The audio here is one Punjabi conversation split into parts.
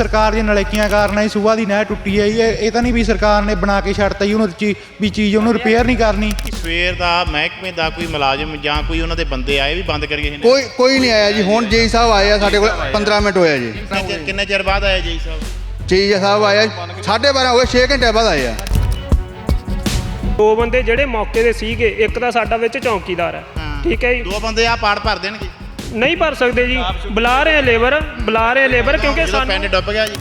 ਸਰਕਾਰ ਦੀਆਂ ਨਲੇਕੀਆਂ ਕਾਰਨ ਹੀ ਸੂਬਾ ਦੀ ਨਹਿਰ ਟੁੱਟੀ ਹੈ ਜੀ। ਇਹ ਇਹ ਤਾਂ ਨਹੀਂ ਵੀ ਸਰਕਾਰ ਨੇ ਬਣਾ ਕੇ ਛੱਡਤਾ ਜੀ ਉਹਨੂੰ ਚੀ- ਵੀ ਚੀਜ਼ ਉਹਨੂੰ ਰਿਪੇਅਰ ਨਹੀਂ ਕਰਨੀ। ਸਵੇਰ ਦਾ ਮਹਿਕਮੇ ਦਾ ਕੋਈ ਮੁਲਾਜ਼ਮ ਜਾਂ ਕੋਈ ਉਹਨਾਂ ਦੇ ਬੰਦੇ ਆਏ ਵੀ ਬੰਦ ਕਰੀਏ ਇਹਨੇ? ਕੋਈ ਕੋਈ ਨਹੀਂ ਆਇਆ ਜੀ ਹੁਣ ਜੀ ਸਾਹਿਬ ਆਏ ਆ ਸਾਡੇ ਕੋਲ 15 ਮਿੰਟ ਹੋਇਆ ਜੀ। ਕਿੰਨੇ ਚਿਰ- ਕਿੰਨੇ ਚਿਰ ਬਾਅਦ ਆਏ ਜੀ ਸਾਹਿਬ? ਜੀ ਸਾਹਿਬ ਆਇਆ 12:30 ਹੋ ਗਏ 6 ਘੰਟੇ ਬਾਅਦ ਆਏ ਆ। ਦੋ ਬੰਦੇ ਜਿਹੜੇ ਮੌਕੇ ਦੇ ਸੀਗੇ ਇੱਕ ਤਾਂ ਸਾਡਾ ਵਿੱਚ ਚੌਕੀਦਾਰ ਹੈ। ਠੀਕ ਹੈ ਜੀ। ਦੋ ਬੰਦੇ ਆ ਪਾੜ ਭਰ ਦੇਣਗੇ। ਨਹੀਂ ਭਰ ਸਕਦੇ ਜੀ। ਬੁਲਾ ਰਹੇ ਆ ਲੇਬਰ ਬੁਲਾ ਰਹੇ ਆ ਲੇਬਰ ਕਿਉਂਕਿ ਸਾਨੂੰ ਪਿੰਡ ਡੁੱਬ ਗਿਆ ਜੀ।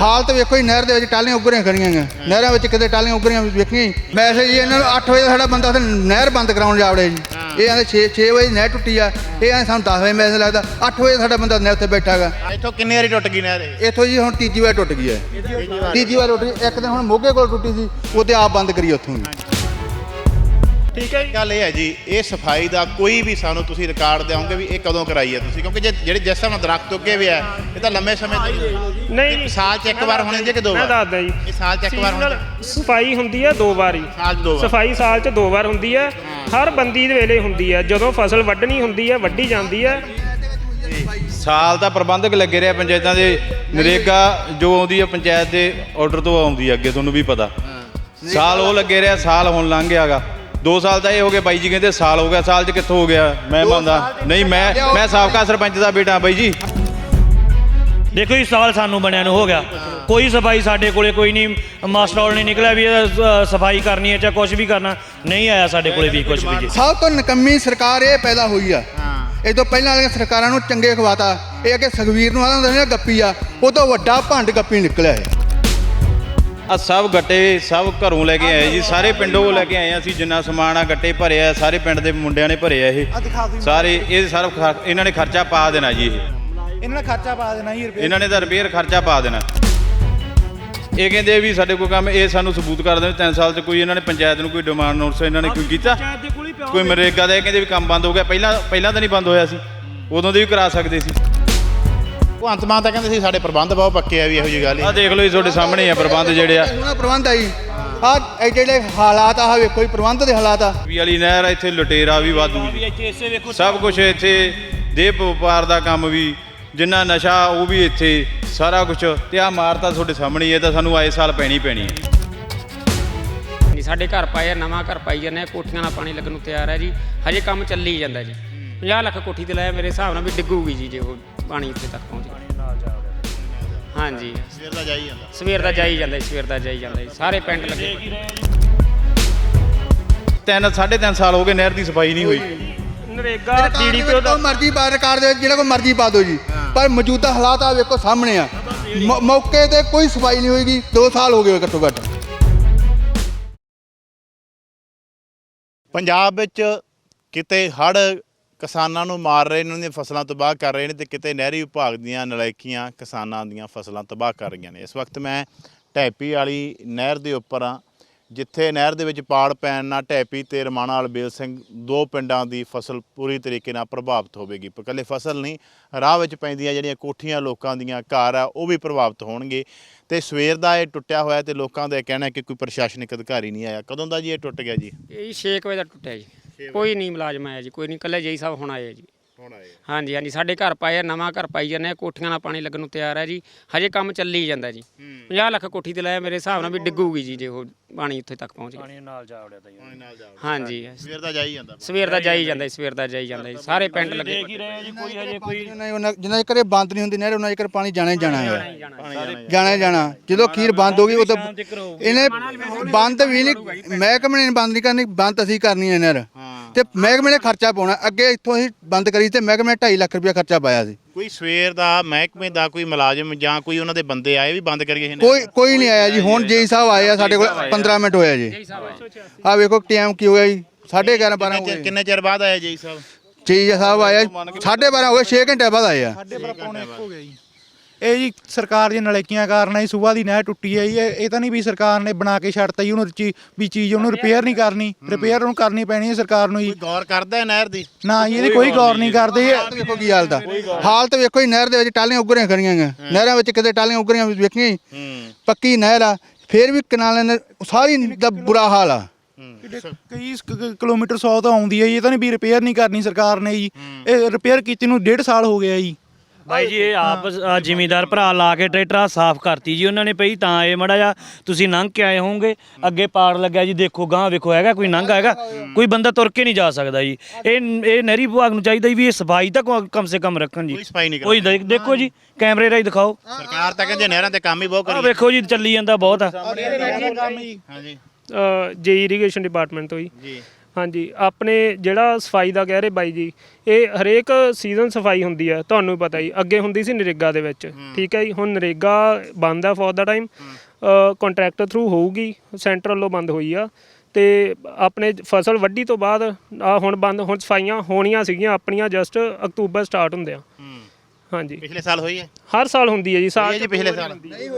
ਹਾਲਤ ਵੇਖੋ ਜੀ ਨਹਿਰ ਦੇ ਵਿੱਚ ਟਾਲੀਆਂ ਉੱਗਰੀਆਂ ਖੜੀਆਂ ਗਾ ਨਹਿਰਾਂ ਵਿੱਚ ਕਿਤੇ ਟਾਲੀਆਂ ਉੱਗਰੀਆਂ ਵੇਖੀਆਂ ਜੀ। ਮੈਸੇਜ ਜੀ ਇਹਨਾਂ ਨੂੰ 8 ਵਜੇ ਸਾਡਾ ਬੰਦਾ ਉੱਥੇ ਨਹਿਰ ਬੰਦ ਕਰਾਉਣ ਜਾਵੜੇ ਜੀ। ਇਹ ਆਂਦੇ 6 6 ਵਜੇ ਨਹਿਰ ਟੁੱਟੀ ਆ। ਇਹ ਆਂਦੇ ਸਾਨੂੰ 10 ਵਜੇ ਮੈਸੇਜ ਲੱਗਦਾ 8 ਵਜੇ ਸਾਡਾ ਬੰਦਾ ਨਹਿਰ ਉੱਤੇ ਬੈਠਾ ਗਾ ਇੱਥੋਂ ਕਿੰਨੇ ਵਾਰੀ ਟੁੱਟ ਗਈ ਨਹਿਰ ਇਹ? ਇੱਥੋਂ ਜੀ ਹੁਣ ਤੀਜੀ ਵਾਰ ਟੁੱਟ ਗਈ ਹੈ। ਤੀਜੀ ਵਾਰ। ਟੁੱਟ ਗਈ। ਇੱਕ ਦਿਨ ਹੁਣ ਮੋਗੇ ਕੋਲ ਟੁੱਟੀ ਸੀ ਉਹ ਤੇ ਆਪ ਬੰਦ ਕਰੀ ਉੱਥੋਂ ਜੀ ਠੀਕ ਹੈ ਜੀ? ਗੱਲ ਇਹ ਹੈ ਜੀ ਇਹ ਸਫ਼ਾਈ ਦਾ ਕੋਈ ਵੀ ਸਾਨੂੰ ਤੁਸੀਂ ਰਿਕਾਰਡ ਦਿਓਗੇ ਵੀ ਇਹ ਕਦੋਂ ਕਰਾਈ ਹੈ ਤੁਸੀਂ ਕਿਉਂਕਿ ਜੇ ਜਿਹੜੇ ਜਿਸ ਨਾਲ ਦਰਖਤ ਉੱਗੇ ਵੀ ਹੈ ਇਹ ਤਾਂ ਲੰਮੇ ਸਮੇਂ ਤੋਂ ਨਹੀਂ ਜੀ। ਸਾਲ 'ਚ ਇੱਕ ਵਾਰ ਹੋਣੇ ਜੇ ਕਿ ਦੋ ਮੈਂ ਵਾਰ? ਦੱਸਦਾ ਜੀ। ਇਹ ਸਾਲ 'ਚ ਇੱਕ ਵਾਰ ਹੋਣੇ ਸਫ਼ਾਈ ਹੁੰਦੀ ਹੈ ਦੋ ਵਾਰੀ ਸਾਲ 'ਚ ਦੋ ਵਾਰ। ਸਫ਼ਾਈ ਸਾਲ 'ਚ ਦੋ ਵਾਰ ਹੁੰਦੀ ਹੈ। ਹਰ ਬੰਦੀ ਦੇ ਵੇਲੇ ਹੁੰਦੀ ਹੈ। ਜਦੋਂ ਫਸਲ ਵੱਢਣੀ ਹੁੰਦੀ ਹੈ ਵੱਢੀ ਜਾਂਦੀ ਹੈ। ਸਾਲ ਦਾ ਪ੍ਰਬੰਧਕ ਲੱਗੇ ਰਿਹਾ ਪੰਚਾਇਤਾਂ ਦੇ ਨਰੇਗਾ ਜੋ ਆਉਂਦੀ ਹੈ ਪੰਚਾਇਤ ਦੇ ਆਰਡਰ ਤੋਂ ਆਉਂਦੀ ਹੈ ਅੱਗੇ ਤੁਹਾਨੂੰ ਵੀ ਪਤਾ। ਸਾਲ ਉਹ ਲੱਗੇ ਰਿਹਾ ਸਾਲ ਹੁਣ ਲੰਘ ਗਿਆਗਾ। 2 ਸਾਲ ਤਾਂ ਇਹ ਹੋ ਗਏ ਬਾਈ ਜੀ ਕਹਿੰਦੇ ਸਾਲ ਹੋ ਗਿਆ ਸਾਲ 'ਚ ਕਿੱਥੋਂ ਹੋ ਗਿਆ? ਮੈਂ ਮੰਨਦਾ। ਨਹੀਂ ਮੈਂ ਮੈਂ ਸਾਬਕਾ ਸਰਪੰਚ ਦਾ ਬੇਟਾ ਬਾਈ ਜੀ। ਦੇਖੋ ਜੀ ਸਾਲ ਸਾਨੂੰ ਬਣਿਆ ਨੂੰ ਹੋ ਗਿਆ। ਕੋਈ ਸਫ਼ਾਈ ਸਾਡੇ ਕੋਲੇ ਕੋਈ ਨਹੀਂ ਮਾਸਟਰ ਨਹੀਂ ਨਿਕਲਿਆ ਵੀ ਸਫ਼ਾਈ ਕਰਨੀ ਹੈ ਜਾਂ ਕੁਝ ਵੀ ਕਰਨਾ ਨਹੀਂ ਆਇਆ ਸਾਡੇ ਕੋਲੇ ਵੀ ਕੁਝ ਵੀ ਜੀ। ਸਭ ਤੋਂ ਨਕੰਮੀ ਸਰਕਾਰ ਇਹ ਪੈਦਾ ਹੋਈ ਆ। ਇਹ ਤੋਂ ਪਹਿਲਾਂ ਵਾਲੀਆਂ ਸਰਕਾਰਾਂ ਨੂੰ ਚੰਗੇ ਖਵਾਤਾ। ਇਹ ਅੱਗੇ ਸੁਖਵੀਰ ਨੂੰ ਆਦਾ ਹੁੰਦਾ ਸੀ ਨਾ ਗੱਪੀ ਆ। ਉਹ ਤੋਂ ਵੱਡਾ ਭੰਡ ਗੱਪੀ ਨਿਕਲਿਆ ਇਹ ਆ ਸਭ ਗੱਟੇ ਸਭ ਘਰੋਂ ਲੈ ਕੇ ਆਏ ਜੀ ਸਾਰੇ ਪਿੰਡੋਂ ਲੈ ਕੇ ਆਏ ਆ ਅਸੀਂ ਜਿੰਨਾ ਸਮਾਨ ਆ ਗੱਟੇ ਭਰੇ ਆ ਸਾਰੇ ਪਿੰਡ ਦੇ ਮੁੰਡਿਆਂ ਨੇ ਭਰੇ ਆ ਇਹ ਸਾਰੇ ਇਹ ਸਾਰਾ ਖਰ- ਇਹਨਾਂ ਨੇ ਖਰਚਾ ਪਾ ਦੇਣਾ ਜੀ ਇਹ। ਇਹਨਾਂ ਨੇ ਖਰਚਾ ਪਾ ਦੇਣਾ ਜੀ ਰਿਪੇਅਰ ਇਹਨਾਂ ਨੇ ਤਾਂ ਰਿਪੇਅਰ ਖਰਚਾ ਪਾ ਦੇਣਾ। ਇਹ ਕਹਿੰਦੇ ਵੀ ਸਾਡੇ ਕੋਲ ਕੰਮ ਇਹ ਸਾਨੂੰ ਸਬੂਤ ਕਰ ਦੇਣ 3 ਸਾਲ ਚ ਕੋਈ ਇਹਨਾਂ ਨੇ ਪੰਚਾਇਤ ਨੂੰ ਕੋਈ ਡਿਮਾਂਡ ਨੋਟਿਸ ਇਹਨਾਂ ਨੇ ਕੋਈ ਕੀਤਾ। ਕੋਈ ਮਰੇਗਾ ਦਾ ਇਹ ਕਹਿੰਦੇ ਵੀ ਕੰਮ ਬੰਦ ਹੋ ਗਿਆ। ਪਹਿਲਾਂ ਪਹਿਲਾਂ ਤਾਂ ਨਹੀਂ ਬੰਦ ਹੋਇਆ ਸੀ। ਉਦੋਂ ਦੇ ਵੀ ਕਰਾ ਸਕਦੇ ਸੀ। ਭਗਵੰਤ ਮਾਨ ਤਾਂ ਕਹਿੰਦੇ ਸੀ ਸਾਡੇ ਪ੍ਰਬੰਧ ਬਹੁਤ ਪੱਕੇ ਆ ਵੀ ਇਹੋ ਜਿਹੀ ਗੱਲ ਹੀ। ਆਹ ਦੇਖ ਲਓ ਜੀ ਤੁਹਾਡੇ ਸਾਹਮਣੇ ਹੀ ਆ ਪ੍ਰਬੰਧ ਜਿਹੜੇ ਆ। ਉਹਨਾਂ ਪ੍ਰਬੰਧ ਆ ਜੀ। ਆ ਇਹ ਜਿਹੜੇ ਹਾਲਾਤ ਆ ਆਹ ਵੇਖੋ ਜੀ ਪ੍ਰਬੰਧ ਦੇ ਹਾਲਾਤ ਆ। ਵੀ ਵਾਲੀ ਨਹਿਰ ਆ, ਇੱਥੇ ਲੁਟੇਰਾ ਵੀ ਵਾਧੂ ਜੀ। ਸਭ ਕੁਝ ਇੱਥੇ ਦੇਹ ਵਪਾਰ ਦਾ ਕੰਮ ਵੀ ਜਿੰਨਾ ਨਸ਼ਾ ਉਹ ਵੀ ਇੱਥੇ ਸਾਰਾ ਕੁਝ ਤੇ ਆ ਮਾਰ ਤਾਂ ਤੁਹਾਡੇ ਸਾਹਮਣੇ ਹੀ ਹੈ, ਇਹ ਤਾਂ ਸਾਨੂੰ ਆਏ ਸਾਲ ਪੈਣੀ ਪੈਣੀ ਹੈ ਜੀ ਸਾਡੇ ਘਰ ਪਾਇਆ ਨਵਾਂ ਘਰ ਪਾਈ ਜਾਂਦੇ ਆ ਕੋਠੀਆਂ ਨਾਲ ਪਾਣੀ ਲੱਗਣ ਨੂੰ ਤਿਆਰ ਹੈ ਜੀ। ਹਜੇ ਕੰਮ ਚੱਲੀ ਜਾਂਦਾ ਜੀ। 50 ਲੱਖ ਕੋਠੀ ਤੇ ਲਾਇਆ ਮੇਰੇ ਹਿਸਾਬ ਨਾਲ ਵੀ ਡਿੱਗੂਗੀ ਜੀ ਜੇ ਉਹ ਪਾਣੀ ਉੱਥੇ ਤੱਕ ਪਹੁੰਚ ਗਿਆ। ਹਾਂਜੀ। ਸਵੇਰ ਦਾ ਜਾਈ ਜਾਂਦਾ। ਸਵੇਰ ਦਾ ਜਾਈ ਜਾਂਦਾ ਜੀ, ਸਵੇਰ ਦਾ ਜਾਈ ਜਾਂਦਾ ਜੀ। ਸਾਰੇ ਪਿੰਡ ਲੱਗੇ। ਤਿੰਨ ਸਾਢੇ ਤਿੰਨ ਸਾਲ ਹੋ ਗਏ ਨਹਿਰ ਦੀ ਸਫ਼ਾਈ ਨਹੀਂ ਹੋਈ। ਨਰੇਗਾ ਡੀਡੀਪੀਓ ਦਾ ਜੋ ਮਰਜ਼ੀ ਪਾ ਰਿਕਾਰਡ ਦੇ ਵਿੱਚ ਜਿਹੜਾ ਕੋਈ ਮਰਜ਼ੀ ਪਾ ਦਿਓ ਜੀ। ਪਰ ਮੌਜੂਦਾ ਹਾਲਾਤ ਆ ਵੇਖੋ ਸਾਹਮਣੇ ਆ। ਮੌ- ਮੌਕੇ ਤੇ ਕੋਈ ਸਫ਼ਾਈ ਨਹੀਂ ਹੋਏਗੀ 2 ਸਾਲ ਹੋ ਗਏ ਘੱਟੋ ਘੱਟ। ਪੰਜਾਬ ਵਿੱਚ ਕਿਤੇ ਹੜ ਕਿਸਾਨਾਂ ਨੂੰ ਮਾਰ ਰਹੇ ਨੇ ਉਹਨਾਂ ਦੀਆਂ ਫਸਲਾਂ ਤਬਾਹ ਕਰ ਰਹੇ ਨੇ ਤੇ ਕਿਤੇ ਨਹਿਰੀ ਵਿਭਾਗ ਦੀਆਂ ਨਲਾਇਕੀਆਂ ਕਿਸਾਨਾਂ ਦੀਆਂ ਫਸਲਾਂ ਤਬਾਹ ਕਰ ਰਹੀਆਂ ਨੇ। ਇਸ ਵਕਤ ਮੈਂ ਢੈਪੀ ਵਾਲੀ ਨਹਿਰ ਦੇ ਉੱਪਰ ਆ ਜਿੱਥੇ ਨਹਿਰ ਦੇ ਵਿੱਚ ਪਾੜ ਪੈਣ ਨਾਲ ਢੈਪੀ ਤੇ ਰਮਾਣਾ ਅਲਬੇਲ ਸਿੰਘ ਦੋ ਪਿੰਡਾਂ ਦੀ ਫਸਲ ਪੂਰੀ ਤਰੀਕੇ ਨਾਲ ਪ੍ਰਭਾਵਿਤ ਹੋਵੇਗੀ। ਪਰ ਇਕੱਲੇ ਫਸਲ ਨਹੀਂ, ਰਾਹ ਵਿੱਚ ਪੈਂਦੀਆਂ ਜਿਹੜੀਆਂ ਕੋਠੀਆਂ ਲੋਕਾਂ ਦੀਆਂ ਘਰ ਆ, ਉਹ ਵੀ ਪ੍ਰਭਾਵਿਤ ਹੋਣਗੇ। ਤੇ ਸਵੇਰ ਦਾ ਇਹ ਟੁੱਟਿਆ ਹੋਇਆ ਤੇ ਲੋਕਾਂ ਦਾ ਇਹ ਕਹਿਣਾ ਹੈ ਕਿ ਕੋਈ ਪ੍ਰਸ਼ਾਸਨਿਕ ਅਧਿਕਾਰੀ ਨਹੀਂ ਆਇਆ। ਕਦੋਂ ਦਾ ਜੀ ਇਹ ਟੁੱਟ ਗਿਆ ਜੀ? ਇਹ 6 ਵਜੇ ਦਾ ਟੁੱਟਿਆ ਜੀ। ਕੋਈ ਨਹੀਂ ਮੁਲਾਜ਼ਮ ਆਇਆ ਜੀ ਕੋਈ ਨਹੀਂ ਕੱਲੇ ਜਈ ਸਾਹਿਬ ਹੁਣ ਆਏ ਆ ਜੀ। ਹੁਣ ਆਏ ਹਾਂਜੀ ਹਾਂਜੀ ਸਾਡੇ ਘਰ ਪਾਇਆ ਨਵਾਂ ਘਰ ਪਾਈ ਜਾਂਦੇ ਆ ਕੋਠੀਆਂ ਨਾਲ ਪਾਣੀ ਲੱਗਣ ਨੂੰ ਤਿਆਰ ਹੈ ਜੀ। ਹਜੇ ਕੰਮ ਚੱਲੀ ਜਾਂਦਾ ਜੀ। 50 ਲੱਖ ਕੋਠੀ ਤੇ ਲਾਇਆ ਮੇਰੇ ਹਿਸਾਬ ਨਾਲ ਵੀ ਡਿੱਗੂਗੀ ਜੀ ਜੇ ਉਹ ਪਾਣੀ ਉੱਥੇ ਤੱਕ ਪਹੁੰਚ ਗਿਆ। ਨਾਲ ਜਾ ਵੜਿਆ ਤਾਂ ਪਾਣੀ ਨਾਲ ਜਾਓ ਹਾਂਜੀ। ਸਵੇਰ ਦਾ ਜਾਈ ਜਾਂਦਾ। ਸਵੇਰ ਦਾ ਜਾਈ ਜਾਂਦਾ ਜੀ, ਸਵੇਰ ਦਾ ਜਾਈ ਜਾਂਦਾ ਜੀ। ਸਾਰੇ ਪਿੰਡ ਲੱਗੇ ਪਏ। ਜੀ ਕੋਈ ਹਜੇ ਕੋਈ ਜਿੰਨਾ ਚਿਰ ਇਹ ਬੰਦ ਨਹੀਂ ਹੁੰਦੀ ਨਹਿਰ ਉਹਨਾਂ ਚਿਰ ਪਾਣੀ ਜਾਣਾ ਹੀ ਜਾਣਾ ਹੈ। ਜਾਣਾ ਹੀ ਜਾਣਾ ਜਦੋਂ ਖੀਰ ਬੰਦ ਹੋ ਗਈ ਉਦੋਂ ਇਹਨੇ ਬੰਦ ਵੀ ਨਹੀਂ ਮਹਿਕਮੇ ਨੇ ਬੰਦ ਨਹੀਂ ਕਰਨੀ ਬੰਦ ਅਸੀਂ ਕਰਨੀ ਹੈ ਨਹਿਰ। ਤੇ ਮਹਿਕਮੇ ਨੇ ਖਰਚਾ ਪਾਉਣਾ। ਅੱਗੇ ਇੱਥੋਂ ਅਸੀਂ ਬੰਦ ਕਰੀ ਤੇ ਮਹਿਕਮੇ ਨੇ 2.5 ਲੱਖ ਰੁਪਇਆ ਖਰਚਾ ਪਾਇਆ ਸੀ। ਕੋਈ ਸਵੇਰ ਦਾ ਮਹਿਕਮੇ ਦਾ ਕੋਈ ਮੁਲਾਜ਼ਮ ਜਾਂ ਕੋਈ ਉਹਨਾਂ ਦੇ ਬੰਦੇ ਆਏ ਵੀ ਬੰਦ ਕਰੀਏ ਇਹਨੇ ਕੋਈ ਕੋਈ ਨਹੀਂ ਆਇਆ ਜੀ। ਹੁਣ ਜੀ ਸਾਹਿਬ ਆਏ ਆ ਸਾਡੇ ਕੋਲ 15 ਮਿੰਟ ਹੋਇਆ ਜੀ। ਆ ਵੇਖੋ ਟਾਈਮ ਕੀ ਹੋਇਆ ਜੀ। 11:30 12 ਹੋ ਕਿੰਨੇ ਚਿਰ- ਗਏ ਕਿੰਨੇ ਚਿਰ ਬਾਅਦ ਆਏ ਜੀ ਸਾਹਿਬ? ਜੀ ਸਾਹਿਬ ਆਇਆ 12:30 ਹੋ ਗਏ 6 ਘੰਟੇ ਬਾਅਦ ਆਏ ਆ। ਸਾਡੇ ਪਰ ਪੌਣੇ ਇੱਕ ਹੋ ਗਿਆ ਜੀ। ਇਹ ਜੀ ਸਰਕਾਰ ਦੀਆਂ ਨਲੇਕੀਆਂ ਕਾਰਨ ਹੀ ਸੂਬਾ ਦੀ ਨਹਿਰ ਟੁੱਟੀ ਹੈ ਜੀ ਇਹ ਇਹ ਤਾਂ ਨਹੀਂ ਵੀ ਸਰਕਾਰ ਨੇ ਬਣਾ ਕੇ ਛੱਡਤਾ ਜੀ ਉਹਨੂੰ ਚੀ- ਵੀ ਚੀਜ਼ ਉਹਨੂੰ ਰਿਪੇਅਰ ਨਹੀਂ ਕਰਨੀ ਰਿਪੇਅਰ ਉਹਨੂੰ ਕਰਨੀ ਪੈਣੀ ਹੈ ਸਰਕਾਰ ਨੂੰ ਜੀ। ਕੋਈ ਗੌਰ ਕਰਦਾ ਹੈ ਨਹਿਰ ਦੀ? ਨਾ ਜੀ ਇਹਦੀ ਕੋਈ ਗੌਰ ਨਹੀਂ ਕਰਦੇ। ਇਹ ਹਾਲਤ ਵੇਖੋ ਕੀ ਹਾਲਤ ਆ। ਹਾਲਤ ਵੇਖੋ ਜੀ ਨਹਿਰ ਦੇ ਵਿੱਚ ਟਾਲੀਆਂ ਉੱਗਰੀਆਂ ਖੜੀਆਂ ਗਾ ਨਹਿਰਾਂ ਵਿੱਚ ਕਿਤੇ ਟਾਲੀਆਂ ਉੱਗਰੀਆਂ ਵੇਖੀਆਂ ਜੀ। ਹੂੰ। ਪੱਕੀ ਨਹਿਰ ਆ ਫੇਰ ਵੀ ਕਨਾਲਾਂ ਨੇ ਸਾਰੀ ਦਾ ਬੁਰਾ ਹਾਲ ਆ। ਕਈ ਸ- ਕ- ਕਿਲੋਮੀਟਰ 100 ਤਾਂ ਆਉਂਦੀ ਹੈ ਜੀ ਇਹ ਤਾਂ ਨਹੀਂ ਵੀ ਰਿਪੇਅਰ ਨਹੀਂ ਕਰਨੀ ਸਰਕਾਰ ਨੇ ਜੀ। ਇਹ ਰਿਪੇਅਰ ਕੀਤੀ ਨੂੰ ਡੇਢ ਸਾਲ ਹੋ ਗਿਆ ਜੀ। ਬਾਈ ਜੀ ਇਹ ਆਪ ਅ, ਜ਼ਿਮੀਂਦਾਰ ਭਰਾ ਲਾ ਕੇ ਟਰੈਕਟਰ ਸਾਫ਼ ਕਰਤੀ ਜੀ ਉਹਨਾਂ ਨੇ ਪਈ ਤਾਂ ਇਹ ਮੜਾ ਜਾ ਤੁਸੀਂ ਲੰਘ ਕੇ ਆਏ ਹੋਵੋਗੇ। ਅੱਗੇ ਪਾੜ ਲੱਗਿਆ ਜੀ ਦੇਖੋ ਗਾਂ ਵੇਖੋ ਹੈਗਾ ਕੋਈ ਨੰਗਾ ਹੈਗਾ? ਕੋਈ ਬੰਦਾ ਤੁਰ ਕੇ ਨਹੀਂ ਜਾ ਸਕਦਾ ਜੀ। ਇਹ ਇਹ ਨਹਿਰੀ ਵਿਭਾਗ ਨੂੰ ਚਾਹੀਦਾ ਵੀ ਇਹ ਸਫ਼ਾਈ ਤਾਂ ਕਮ ਸੇ ਕਮ ਰੱਖਣ ਜੀ। ਕੋਈ ਸਫ਼ਾਈ ਨਹੀਂ ਕੋਈ ਦੇਖ- ਦੇਖੋ ਜੀ ਕੈਮਰੇ ਰਾਹੀਂ ਦਿਖਾਓ। ਸਰਕਾਰ ਤਾਂ ਕਹਿੰਦੇ ਨਹਿਰਾਂ ਤੇ ਕੰਮ ਹੀ ਬਹੁਤ ਆ ਕਰੀ ਵੇਖੋ ਜੀ ਚੱਲੀ ਜਾਂਦਾ ਬਹੁਤ ਆ। ਹਾਂਜੀ। ਜੇ ਇਰੀਗੇਸ਼ਨ ਡਿਪਾਰਟਮੈਂਟ ਤੋਂ ਜੀ। ਜੀ। ਹਾਂਜੀ ਆਪਣੇ ਜਿਹੜਾ ਸਫ਼ਾਈ ਦਾ ਕਹਿ ਰਹੇ ਬਾਈ ਜੀ ਇਹ ਹਰੇਕ ਸੀਜ਼ਨ ਸਫ਼ਾਈ ਹੁੰਦੀ ਹੈ ਤੁਹਾਨੂੰ ਪਤਾ ਹੀ ਅੱਗੇ ਹੁੰਦੀ ਸੀ ਨਰੇਗਾ ਦੇ ਵਿੱਚ ਠੀਕ ਹੈ ਜੀ ਹੁਣ ਨਰੇਗਾ ਬੰਦ ਆ ਫॉर ਦਾ ਟਾਈਮ ਕੰਟਰੈਕਟਰ ਥਰੂ ਹੋਊਗੀ ਸੈਂਟਰ ਵੱਲੋਂ ਬੰਦ ਹੋਈ ਆ ਤੇ ਆਪਣੇ ਫਸਲ ਵੱਢੀ ਤੋਂ ਬਾਅਦ ਆ ਹੁਣ ਬੰਦ ਹੁਣ ਸਫਾਈਆਂ ਹੋਣੀਆਂ ਸੀਗੀਆਂ ਆਪਣੀਆਂ ਜਸਟ ਅਕਤੂਬਰ ਸਟਾਰਟ ਹੁੰਦੇ ਆ। ਹਾਂਜੀ। ਪਿਛਲੇ ਸਾਲ ਹੋਈ ਹੈ? ਹਰ ਸਾਲ ਹੁੰਦੀ ਹੈ ਜੀ ਹੋਈ ਸਾਲ ਹੈ ਜੀ ਪਿਛਲੇ ਸਾਲ?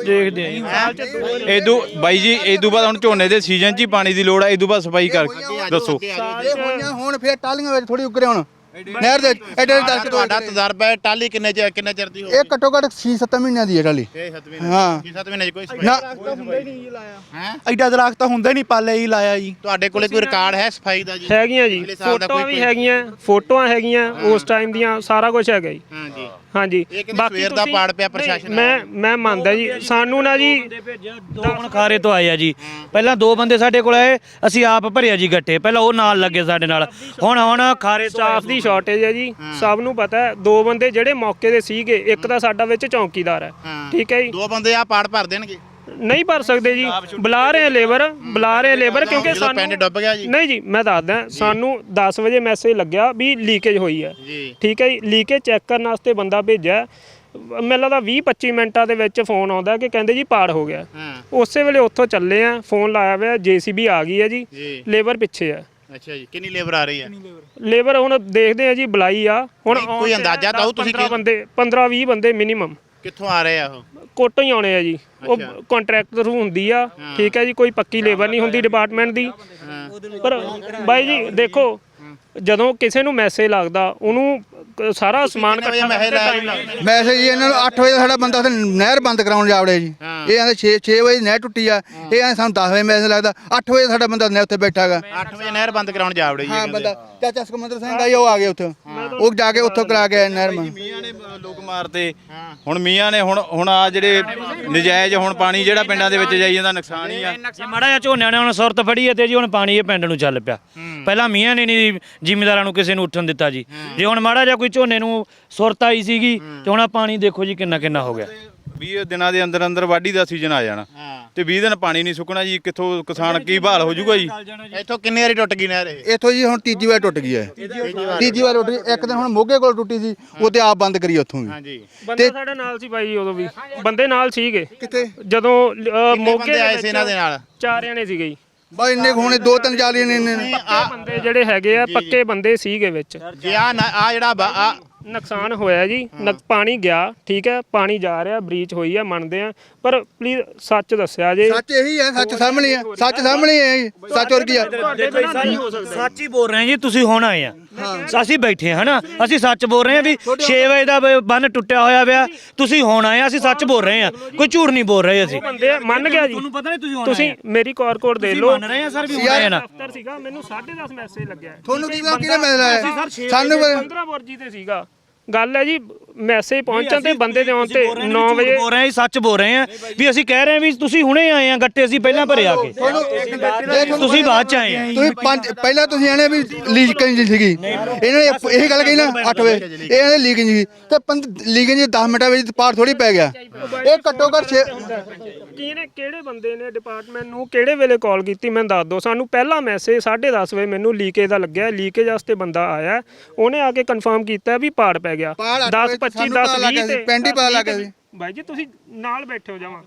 ਦੇਖਦੇ ਆਂ ਜੀ। ਇਦੋਂ ਬਾਈ ਜੀ ਇਦੋਂ ਬਾਅਦ ਹੁਣ ਝੋਨੇ ਦੇ ਸੀਜ਼ਨ 'ਚ ਹੀ ਪਾਣੀ ਦੀ ਲੋੜ ਹੈ ਇਦੋਂ ਬਾਅਦ ਸਫ਼ਾਈ ਕਰ ਦੱਸੋ। ਇਹ ਹੋਈਆਂ ਹੁਣ ਫੇਰ ਟਾਲੀਆਂ ਵਿੱਚ ਥੋੜੀ ਉੱਗਰੇ ਹੁਣ। ਨਹਿਰ ਦੇ ਐਡੇ ਦਰਖਤ ਤੁਹਾਡਾ ਤਜਰਬਾ ਹੈ ਟਾਲੀ ਕਿੰਨੇ ਚ ਕਿੰਨੇ ਚਿਰ ਦੀ ਹੋ ਇਹ ਘੱਟੋ ਘੱਟ 6-7 ਮਹੀਨਿਆਂ ਦੀ ਹੈ ਟਾਲੀ 6-7 ਮਹੀਨੇ ਹਾਂ। 6-7 ਮਹੀਨੇ ਚ ਕੋਈ ਸਫ਼ਾਈ ਨਾ ਹੈ ਐਡਾ ਦਰਖਤ ਤਾਂ ਹੁੰਦਾ ਹੀ? ਨਹੀਂ ਪਾਲੇ ਹੀ ਲਾਇਆ ਜੀ। ਤੁਹਾਡੇ ਕੋਲੇ ਕੋਈ ਰਿਕਾਰਡ ਹੈ ਸਫ਼ਾਈ ਦਾ ਜੀ? ਹੈਗੀਆਂ ਜੀ। ਪਿਛਲੇ ਸਾਲ ਦਾ ਫੋਟੋਆਂ ਕੋਈ- ਵੀ ਹੈਗੀਆਂ ਫੋਟੋਆਂ ਹੈਗੀਆਂ ਉਸ ਟਾਈਮ ਦੀਆਂ ਸਾਰਾ ਕੁਝ ਹੈਗਾ ਜੀ। ਹਾਂ ਜੀ। ਹਾਂਜੀ। ਇਹ ਕਹਿੰਦੇ ਸਵੇਰ ਦਾ ਤੁਸੀਂ- ਪਾੜ ਪਿਆ ਨਹੀਂ, ਪ੍ਰਸ਼ਾਸਨ ਮੈਂ ਮੈਂ ਮੰਨਦਾ ਜੀ। ਸਾਨੂੰ ਨਾ ਜੀ ਦੋ ਹੁਣ ਖਾਰੇ ਤੋਂ ਆਏ ਆ ਜੀ। ਪਹਿਲਾਂ ਦੋ ਬੰਦੇ ਸਾਡੇ ਕੋਲ ਆਏ ਅਸੀਂ ਆਪ ਭਰਿਆ ਜੀ ਗੱਟੇ। ਪਹਿਲਾਂ ਉਹ ਨਾਲ ਲੱਗੇ ਸਾਡੇ ਨਾਲ। ਹੁਣ ਹੁਣ ਖਾਰੇ ਤੋਂ ਸਟਾਫ ਦੀ ਸ਼ਾਰਟੇਜ ਹੈ ਜੀ। ਸਭ ਨੂੰ ਪਤਾ ਹੈ ਦੋ ਬੰਦੇ ਜਿਹੜੇ ਮੌਕੇ ਦੇ ਸੀਗੇ ਇੱਕ ਤਾਂ ਸਾਡਾ ਵਿੱਚ ਚੌਕੀਦਾਰ ਹੈ। ਠੀਕ ਹੈ ਜੀ। ਦੋ ਬੰਦੇ ਆ ਪਾੜ ਭਰ ਦੇਣਗੇ। ਨਹੀਂ ਭਰ ਸਕਦੇ ਜੀ। ਬੁਲਾ ਰਹੇ ਲੇਬਰ ਬੁਲਾ ਰਹੇ ਲੇਬਰ ਕਿਉਂਕਿ ਜਦੋਂ ਪਿੰਡ ਡੁੱਬ ਗਿਆ ਜੀ। ਨਹੀਂ ਜੀ ਮੈਂ ਦੱਸਦਾ ਸਾਨੂੰ 10 ਵਜੇ ਮੈਸੇਜ ਲੱਗਿਆ ਵੀ ਲੀਕੇਜ ਹੋਈ ਹੈ। ਜੀ। ਠੀਕ ਹੈ ਜੀ ਲੀਕੇਜ ਚੈੱਕ ਕਰਨ ਵਾਸਤੇ ਬੰਦਾ ਭੇਜਿਆ। ਮੈਨੂੰ ਲੱਗਦਾ 20 25 ਮਿੰਟਾਂ ਦੇ ਵਿੱਚ ਫੋਨ ਆਉਂਦਾ ਕਿ ਕਹਿੰਦੇ ਜੀ ਪਾੜ ਹੋ ਗਿਆ। ਹਾਂ। ਉਸੇ ਵੇਲੇ ਉੱਥੋਂ ਚੱਲੇ ਆ ਫੋਨ ਲਾਇਆ ਹੋਇਆ ਜੀਸੀਬੀ ਆ ਗਈ ਹੈ ਜੀ। ਜੀ। ਲੇਬਰ ਪਿੱਛੇ ਆ ਅੱਛਾ ਜੀ ਕਿੰਨੀ ਲੇਬਰ ਆ ਰਹੀ ਹੈ? ਲੇਬਰ? ਹੁਣ ਦੇਖਦੇ ਆ ਜੀ ਬੁਲਾਈ ਆ। ਹੁਣ ਨਹੀਂ, ਕੋਈ ਆਉਣ ਤੇ ਅੰਦਾਜ਼ਾ ਤਾਂ ਹੋਊ, 10 ਤੁਸੀਂ 15 ਬੰਦੇ 15 20 ਬੰਦੇ ਮਿਨੀਮਮ ਕਿੱਥੋਂ ਆ ਰਹੇ ਆ ਉਹ? ਕੋਟੋਂ ਹੀ ਆਉਣੇ ਆ ਜੀ। ਉਹ ਕੰਟਰੈਕਟ ਥਰੂ ਹੁੰਦੀ ਆ। ਠੀਕ ਹੈ ਜੀ ਕੋਈ ਪੱਕੀ ਲੇਬਰ ਨਹੀਂ ਹੁੰਦੀ ਡਿਪਾਰਟਮੈਂਟ ਦੀ। ਪਰ ਬਾਈ ਜੀ ਦੇਖੋ ਜਦੋਂ ਕਿਸੇ ਨੂੰ ਮੈਸੇਜ ਲੱਗਦਾ ਉਹਨੂੰ ਸਾਰਾ ਸਮਾਨ ਇਕੱਠਾ ਕਰਕੇ ਲਾਇਆ ਟਾਈਮ ਜੀ? ਲੱਗਦਾ ਮੈਸੇਜ ਜੀ ਇਹਨਾਂ ਨੂੰ 8 ਵਜੇ ਸਾਡਾ ਬੰਦਾ ਉੱਥੇ ਨਹਿਰ ਬੰਦ ਕਰਾਉਣ ਜਾਵੜਿਆ ਜੀ। ਇਹ ਆਂਦੇ 6 6 ਵਜੇ ਨਹਿਰ ਟੁੱਟੀ ਆ। ਇਹ ਆਂਦੇ ਸਾਨੂੰ 10 ਵਜੇ ਮੈਸੇਜ ਲੱਗਦਾ। 8 ਵਜੇ ਸਾਡਾ ਬੰਦਾ ਨਹਿਰ ਉੱਤੇ ਬੈਠਾ ਹੈਗਾ 8 ਵਜੇ ਨਹਿਰ ਬੰਦ ਕਰਾਉਣ ਜਾ ਵੜੇ ਜੀ ਹਾਂ ਬੰਦਾ। ਚਾਚਾ ਸੁਖਮੰਦਰ ਸਿੰਘ ਆ ਜੀ ਉਹ ਆ ਗਏ ਉੱਥੇ। ਉਹ ਜਾ ਕੇ ਉੱਥੋਂ ਕਰਾ ਕੇ ਆਏ ਨਹਿਰ ਮੈਂ। ਨੇ ਲੋਕ ਮਾਰਤੇ ਹੁਣ ਮੀਆਂ ਨੇ ਹੁਣ ਹੁਣ ਆ ਜਿਹੜੇ ਨਜਾਇਜ਼ ਹੁਣ ਪਾਣੀ ਜਿਹੜਾ ਪਿੰਡਾਂ ਦੇ ਵਿੱਚ ਜਾਈ ਜਾਂਦਾ ਨੁਕਸਾਨ ਹੀ ਆ। ਜੇ ਮਾੜਾ ਜਿਹਾ ਝੋਨਿਆਂ ਨੇ ਹੁਣ ਸੁਰਤ ਫੜੀ ਹੈ ਤੇ ਜੀ ਹੁਣ ਪਾਣੀ ਇਹ ਪਿੰਡ ਨੂੰ ਚੱਲ ਪਿਆ। ਪਹਿਲਾਂ ਮੀਆਂ ਨੇ ਨਹੀਂ ਜ਼ਿਮੀਂਦਾਰਾਂ ਨੂੰ ਕਿਸੇ ਨੂੰ ਉੱਠਣ ਦਿੱਤਾ ਜੀ। ਜੇ ਹੁਣ ਮਾੜਾ ਜਿਹਾ ਕੋਈ ਝੋਨੇ ਨੂੰ ਸੁਰਤ ਆਈ ਸੀਗੀ ਤੇ ਹੁਣ ਆ ਪਾਣੀ ਦੇਖੋ ਜੀ ਕਿੰਨਾ ਕਿੰਨਾ ਹੋ ਗਿਆ। 20 ਦਿਨਾਂ ਦੇ ਅੰਦਰ ਅੰਦਰ ਵਾਢੀ ਦਾ ਸੀਜ਼ਨ ਆ ਜਾਣਾ। ਹਾਂ। ਤੇ 20 ਦਿਨ ਪਾਣੀ ਨਹੀਂ ਸੁੱਕਣਾ ਜੀ ਕਿੱਥੋਂ ਕਿਸਾਨ ਕੀ ਬਹਾਲ ਹੋ ਜਾਊਗਾ ਜੀ? ਇੱਥੋਂ ਕਿੰਨੇ ਵਾਰੀ ਟੁੱਟ ਗਈ ਨਹਿਰ ਇਹ? ਇੱਥੋਂ ਜੀ ਹੁਣ ਤੀਜੀ ਵਾਰ ਟੁੱਟ ਗਈ ਹੈ। ਤੀਜੀ ਵਾਰ ਟੁੱਟ ਗਈ। ਇੱਕ ਦਿਨ ਹੁਣ ਮੋਗੇ ਕੋਲ ਟੁੱਟੀ ਸੀ ਉਹ ਤੇ ਆਪ ਬੰਦ ਕਰੀ ਉੱਥੋਂ ਵੀ। ਹਾਂ ਜੀ ਬੰਦੇ ਸਾਡੇ ਨਾਲ ਸੀ ਬਾਈ ਜੀ ਉਦੋਂ ਵੀ। ਬੰਦੇ ਨਾਲ ਸੀਗੇ। ਕਿੱਥੇ? ਜਦੋਂ ਮੋਗੇ ਆਏ ਸੀ ਇਹਨਾਂ ਦੇ ਨਾਲ? ਚਾਰ ਜਣੇ ਸੀਗੇ ਜੀ। ਬਾ ਇੰਨੇ ਹੋਣੇ ਦੋ ਤਿੰਨ ਚਾਲੀ ਨੇ ਇੰਨੇ ਨੇ। ਪੱਕੇ ਬੰਦੇ ਜਿਹੜੇ ਹੈਗੇ ਆ ਪੱਕੇ ਬੰਦੇ ਸੀਗੇ ਵਿੱਚ। ਜੇ ਆ ਆ ਜਿਹੜਾ ਨੁਕਸਾਨ ਹੋਇਆ ਜੀ। ਪਾਣੀ ਗਿਆ ਠੀਕ ਹੈ ਪਾਣੀ ਜਾ ਰਿਹਾ ਬ੍ਰੀਚ ਹੋਈ ਆ ਮੰਨਦੇ ਆ। ਪਰ ਪਲੀਜ਼ ਸੱਚ ਦੱਸਿਆ ਜੇ। ਸੱਚ ਇਹੀ ਹੈ ਸੱਚ ਸਾਹਮਣੇ ਹੈ ਸੱਚ ਸਾਹਮਣੇ ਹੈ ਜੀ। ਸੱਚ ਹੋਰ ਕੀ ਆ। ਤੁਹਾਡੇ ਬਿਨਾਂ ਨਹੀਂ ਹੋ ਸਕਦਾ। ਸੱਚ ਹੀ ਬੋਲ ਰਹੇ ਹਾਂ ਜੀ ਤੁਸੀਂ ਹੁਣ ਆਏ ਆ। ਅਸੀਂ ਬੈਠੇ ਹਾਂ ਹਨਾ? ਅਸੀਂ ਸੱਚ ਬੋਲ ਰਹੇ ਹਾਂ ਵੀ 6 ਵਜੇ ਦਾ ਬ- ਬੰਨ ਟੁੱਟਿਆ ਹੋਇਆ ਵਿਆ ਤੁਸੀਂ ਹੁਣ ਆਏ ਆ ਅਸੀਂ ਸੱਚ ਬੋਲ ਰਹੇ ਹਾਂ। ਕੋਈ ਝੂਠ ਨਹੀਂ ਬੋਲ ਰਹੇ ਅਸੀਂ। ਬੰਦੇ ਆ, ਮੰਨ ਗਿਆ ਜੀ। ਤੁਹਾਨੂੰ ਪਤਾ ਨਹੀਂ ਤੁਸੀਂ ਹੁਣ ਤੁਸੀਂ ਮੇਰੀ ਕੋਰ ਕੋਡ ਦੇ ਲਓ। ਮੰਨ ਰਹੇ ਆ ਸਰ ਵੀ ਹੁਣ ਆਏ ਨਾ। ਦਫ਼ਤਰ ਸੀਗਾ ਮੈਨੂੰ 10:30 ਮੈਸੇਜ ਲੱਗਿਆ। ਤੁਹਾਨੂੰ ਕੀ ਕਿਹਨੇ ਮੈਸੇਜ ਆਇਆ? ਸਾਨੂੰ 15 ਵਰਜੀ ਤੇ ਸੀਗਾ। ਗੱਲ ਹੈ ਜੀ ਮੈਸੇਜ ਪਹੁੰਚਣ ਤੇ ਬੰਦੇ ਦੇ ਆਉਣ ਤੇ 9 ਵਜੇ ਬੋਲ ਰਹੇ ਹਾਂ ਜੀ, ਸੱਚ ਬੋਲ ਰਹੇ ਹਾਂ ਵੀ ਅਸੀਂ ਕਹਿ ਰਹੇ ਹਾਂ ਵੀ ਤੁਸੀਂ ਹੁਣੇ ਆਏ ਆ ਗੱਟੇ ਅਸੀਂ ਪਹਿਲਾਂ ਭਰੇ ਆ ਕੇ। ਤੁਸੀਂ ਬਾਅਦ ਚ ਆਏ ਆ ਤੁਸੀਂ ਪੰਜ ਪਹਿਲਾਂ ਤੁਸੀਂ ਆਣੇ ਵੀ ਲੀਕਿੰਗ ਸੀਗੀ। ਇਹਨਾਂ ਨੇ ਇਹ ਗੱਲ ਕਹੀ ਨਾ 8 ਵਜੇ। ਇਹ ਆਂਦੇ ਲੀਕਿੰਗ ਸੀ ਤੇ ਲੀਕਿੰਗ 10 ਮਿੰਟਾਂ ਵਿੱਚ ਪਾਰ ਥੋੜੀ ਪੈ ਗਿਆ। ਇਹ ਘੱਟੋ ਘੱਟ 6 ਕਿਹਨੇ ਕਿਹੜੇ ਬੰਦੇ ਨੇ ਡਿਪਾਰਟਮੈਂਟ ਨੂੰ ਕਿਹੜੇ ਵੇਲੇ ਕਾਲ ਕੀਤੀ ਮੈਨੂੰ ਦੱਸ ਦਿਓ। ਸਾਨੂੰ ਪਹਿਲਾ ਮੈਸੇਜ 10:30 ਵਜੇ ਮੈਨੂੰ ਲੀਕੇਜ ਦਾ ਲੱਗਿਆ। ਲੀਕੇਜ ਵਾਸਤੇ ਬੰਦਾ ਆਇਆ। ਉਹਨੇ ਆ ਕੇ ਕਨਫਰਮ ਕੀਤਾ ਵੀ ਪਾੜ ਪੈ ਗਿਆ। ਪਾੜ ਅੱਠ 10 ਵਜੇ 25 ਸਾਨੂੰ 10 ਪਤਾ ਲੱਗ ਗਿਆ 20 ਸੀ, ਤੇ ਪਿੰਡ ਹੀ ਪਤਾ ਲੱਗ ਗਿਆ ਸੀ। ਬਾਈ ਜੀ ਤੁਸੀਂ ਨਾਲ ਬੈਠੇ ਹੋ ਜਾਵਾਂ